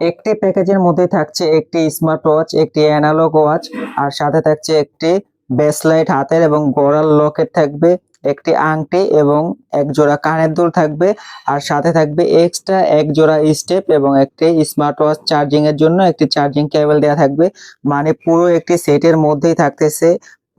একটি প্যাকেজের মধ্যে থাকছে একটি স্মার্ট ওয়াচ, একটি অ্যানালগ ওয়াচ, আর সাথে থাকছে একটি ব্রেসলাইট হাতের এবং গড়াল লকেট থাকবে, একটি আংটি এবং এক জোড়া কানের দুল থাকবে, আর সাথে থাকবে এক্সট্রা এক জোড়া স্টেপ এবং একটি স্মার্ট ওয়াচ চার্জিং এর জন্য একটি চার্জিং কেবল দেওয়া থাকবে। মানে পুরো একটি সেটের মধ্যেই থাকতেছে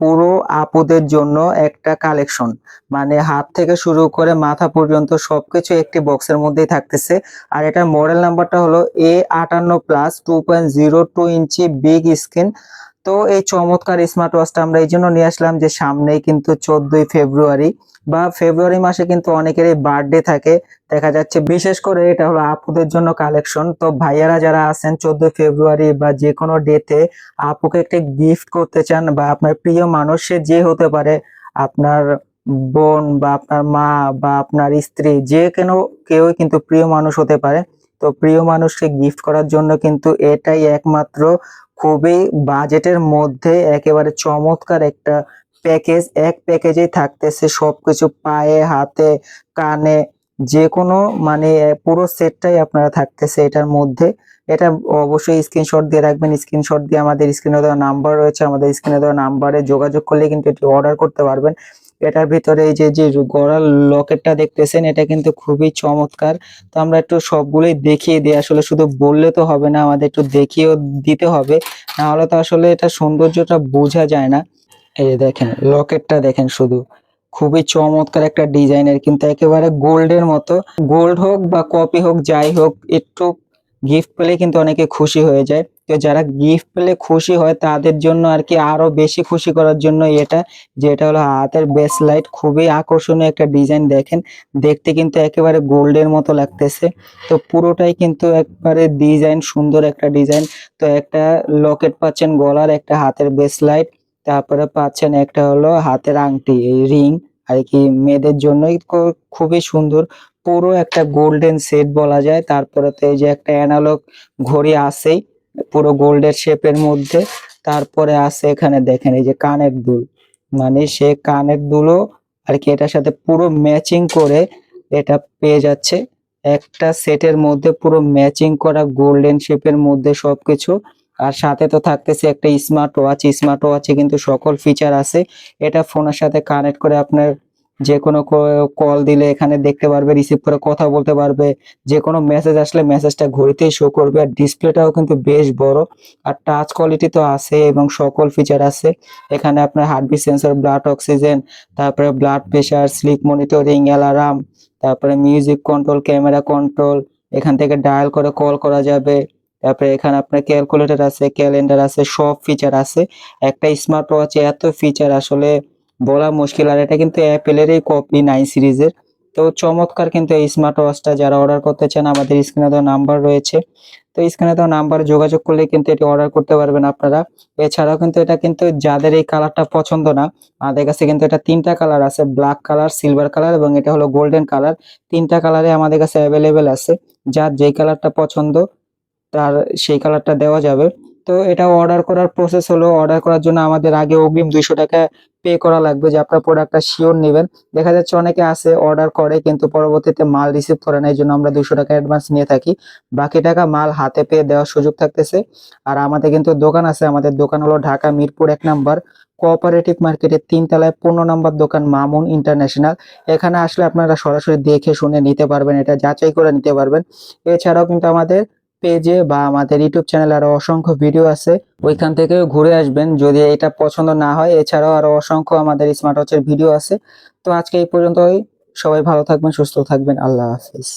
পুরো আপুদের জন্য একটা কালেকশন মানে হাত থেকে শুরু করে মাথা পর্যন্ত সবকিছু একটি বক্সের মধ্যেই থাকতেছে। আর এটার মডেল নাম্বারটা হলো এ আটান্ন plus two point zero two inch big screen তো এই চমৎকার স্মার্ট ওয়াচটা আমরা এই জন্য নিয়ে আসলাম যে সামনেই কিন্তু চোদ্দই ফেব্রুয়ারি বা ফেব্রুয়ারি মাসে কিন্তু অনেকেরই বার্থডে থাকে। দেখা যাচ্ছে বিশেষ করে এটা হলো আপুদের জন্য কালেকশন তো ভাইয়ারা যারা আছেন চোদ্দই ফেব্রুয়ারি বা যে কোনো ডেতে আপুকে একটা গিফট করতে চান বা আপনার প্রিয় মানুষ সে যে হতে পারে, আপনার বোন বা আপনার মা বা আপনার স্ত্রী, যে কেন কেউ কিন্তু প্রিয় মানুষ হতে পারে। তো প্রিয় মানুষকে গিফট করার জন্য কিন্তু এটাই একমাত্র খুবই বাজেটের মধ্যে একেবারে চমৎকার একটা প্যাকেজ। এক প্যাকেজেই থাকতেছে সবকিছু পায়ে, হাতে, কানে যে কোনো মানে পুরো সেটটাই আপনারা থাকতেছে এটার মধ্যে। এটা অবশ্যই স্ক্রিনশট দিয়ে রাখবেন। স্ক্রিনশট দিয়ে আমাদের স্ক্রিনে দেওয়া নাম্বার রয়েছে। আমাদের স্ক্রিনে দেওয়া নাম্বারে যোগাযোগ করলে কিন্তু এটি অর্ডার করতে পারবেন। এটার ভিতরে এই যে যে গড়ার লকেটটা দেখতেছেন, এটা কিন্তু খুবই চমৎকার। তো আমরা একটু সবগুলোই দেখিয়ে দিই। আসলে শুধু বললে তো হবে না, আমাদের একটু দেখিয়েও দিতে হবে। না হলে তো আসলে এটা সৌন্দর্যটা বোঝা যায় না। এই যে দেখেন, লকেটটা দেখেন শুধু। খুবই চমৎকার একটা ডিজাইনের, কিন্তু একেবারে গোল্ডের মতো। গোল্ড হোক বা কপি হোক, যাই হোক, একটু গিফট পেলে কিন্তু অনেকে খুশি হয়ে যায়। যারা গিফট পেলে খুশি হয়, তাদের জন্য আর কি আরও বেশি খুশি করার জন্য এটা, যেটা হলো হাতের বেস লাইট খুবই আকর্ষণীয় একটা ডিজাইন দেখেন। দেখতে কিন্তু একেবারে গোল্ডের মতো লাগতেছে। তো পুরোটাই কিন্তু একবারে ডিজাইন সুন্দর একটা ডিজাইন তো একটা লকেট পাচ্ছেন গলার একটা হাতের বেস লাইট তারপরে পাচ্ছেন একটা হলো হাতের আংটি রিং আর কি মেয়েদের জন্যই খুবই সুন্দর। পুরো একটা গোল্ডেন সেট বলা যায়। তারপরে তো এই যে একটা অ্যানালগ ঘড়ি আছেই। পুরো গোল্ডের শেপের মধ্যে। তারপরে আছে এখানে দেখেন, এই যে কানের দুল। মানে সে কানের দুলও আর কি এটার সাথে পুরো ম্যাচিং করে এটা পেয়ে যাচ্ছে। একটা সেটের মধ্যে পুরো ম্যাচিং করা গোল্ডেন শেপের মধ্যে সবকিছু। আর সাথে তো থাকতেছে একটা স্মার্ট ওয়াচ স্মার্ট ওয়াচে কিন্তু সকল ফিচার আছে। এটা ফোনের সাথে কানেক্ট করে আপনার যে কোনো কল দিলে এখানে দেখতে পারবে রিসিভ করে কথা বলতে পারবে। যে কোনো মেসেজ আসলে মেসেজটা ঘড়িতেই শো করবে। আর ডিসপ্লেটাও কিন্তু বেশ বড়। আর টাচ কোয়ালিটি তো আছে এবং সকল ফিচার আছে। এখানে আপনার হার্টবিট সেন্সর ব্লাড অক্সিজেন তারপরে blood pressure sleep monitoring alarm তারপরে মিউজিক কন্ট্রোল ক্যামেরা কন্ট্রোল এখান থেকে ডায়াল করে কল করা যাবে। তারপরে এখানে আপনার ক্যালকুলেটর আছে ক্যালেন্ডার আছে, সব ফিচার আছে। একটা স্মার্ট ওয়াচে এত ফিচার আসলে বলা মুশকিল। আর এটা কিন্তু অ্যাপেলেরই কপি নাইন সিরিজের। তো চমৎকার কিন্তু এই স্মার্ট ওয়াচটা যারা অর্ডার করতে চান, আমাদের স্ক্রিনে তো নাম্বার রয়েছে। তো স্ক্রিনে তো নাম্বারে যোগাযোগ করলে কিন্তু এটি অর্ডার করতে পারবেন আপনারা। এছাড়াও কিন্তু এটা কিন্তু যাদের এই কালারটা পছন্দ না আমাদের কাছে কিন্তু এটা তিনটা কালার আছে ব্ল্যাক কালার সিলভার কালার এবং এটা হলো গোল্ডেন কালার তিনটা কালারে আমাদের কাছে অ্যাভেলেবেল আছে। যার যেই কালারটা পছন্দ, তার সেই কালারটা দেওয়া যাবে। তো এটা অর্ডার করার প্রসেস হলো অর্ডার করার জন্য আমাদের আগে অগ্রিম দুইশো টাকা পে করা লাগবে যে আপনার প্রোডাক্টটা শিওর নেবেন। দেখা যাচ্ছে অনেকে আছে অর্ডার করে কিন্তু পরবর্তীতে মাল রিসিভ করে না এই জন্য আমরা দুশো টাকা অ্যাডভান্স নিয়ে থাকি। বাকি টাকা মাল হাতে পেয়ে দেওয়ার সুযোগ থাকতেছে। আর আমাদের কিন্তু দোকান আছে, আমাদের দোকান হলো ঢাকা মিরপুর এক নাম্বার। কোঅপারেটিভ মার্কেটের তিন তলায় পনেরো নম্বর দোকান মামুন ইন্টারন্যাশনাল এখানে আসলে আপনারা সরাসরি দেখে শুনে নিতে পারবেন, এটা যাচাই করে নিতে পারবেন। এছাড়াও কিন্তু আমাদের পেজে বা আমাদের ইউটিউব চ্যানেলে আরও অসংখ্য ভিডিও আছে, ওইখান থেকে ঘুরে আসবেন। যদি এটা পছন্দ না হয়, এছাড়াও আরও অসংখ্য আমাদের স্মার্ট ওয়াচের ভিডিও আছে। তো আজকে এই পর্যন্তই। সবাই ভালো থাকবেন, সুস্থ থাকবেন। আল্লাহ হাফিজ।